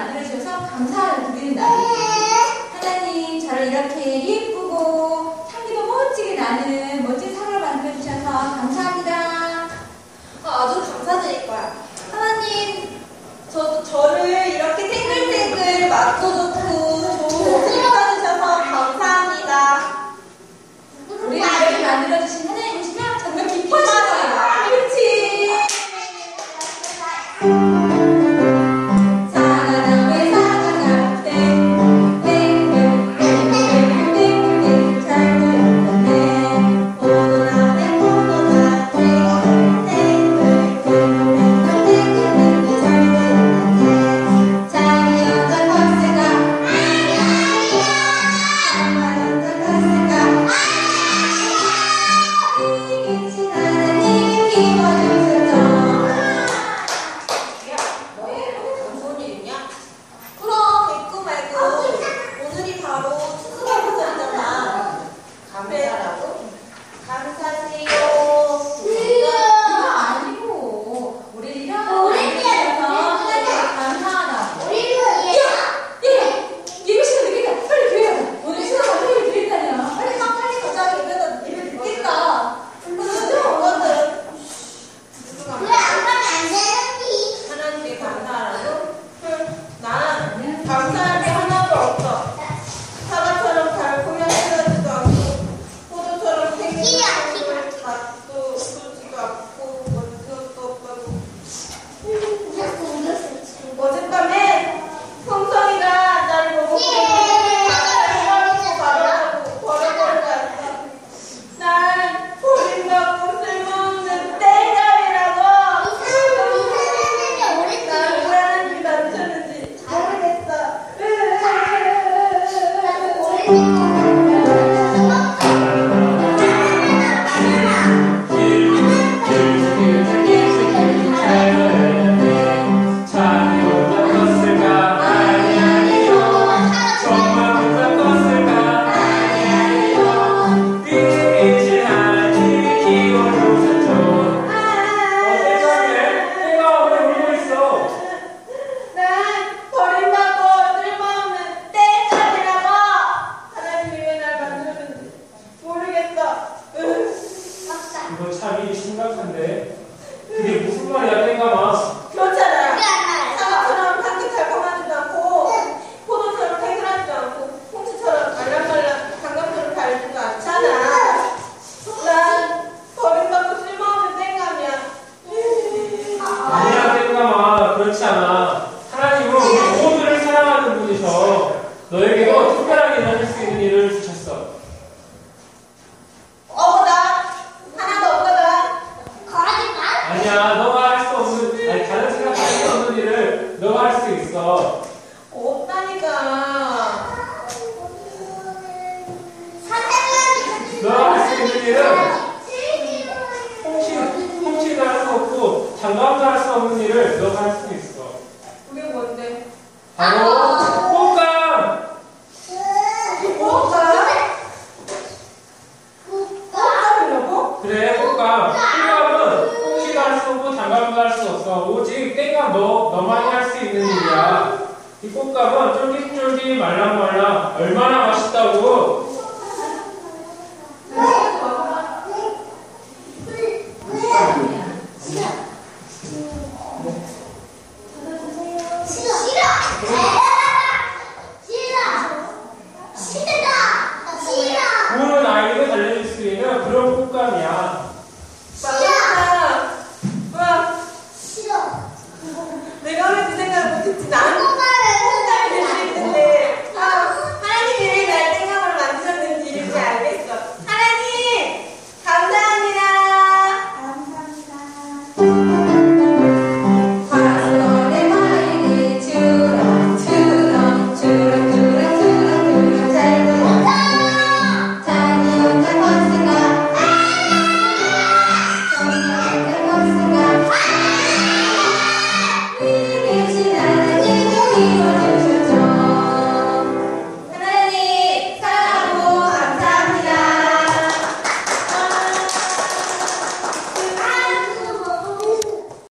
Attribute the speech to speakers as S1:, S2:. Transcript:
S1: 만들어주셔서 감사를 드리는 날이에요. 하나님 저를 이렇게 예쁘고 향기도 멋지게 나는 멋진 사람을 만들어주셔서 감사합니다.
S2: 어, 아주 감사드릴 거야. 하나님 저, 저를 이렇게 탱글탱글 만져줘 감사합니다.
S1: 啊。 너에게도 특별하게 나눌 수 있는 일을 주셨어. 어머나 하나도 없거든 거라니까 아니야, 너가 할 수 없는,
S2: 아니, 다른 생각할 수 없는 일을 너가 할 수 있어. 없다니까
S1: 너가 할 수 있는
S3: 일은 훔치, 훔치도 할 수 없고, 장담도 할 수 없는 일을 너가 할 수 있어.
S2: 해놓고
S3: 장가로도 할 수 없어. 오직 때가 너, 너만이 할 수 있는 일이야. 이 꽃감은 쫄깃쫄깃 말랑말랑 얼마나 맛있다고 구운 아이에게 달려줄 수 있는 그런 꽃감이야.
S1: you.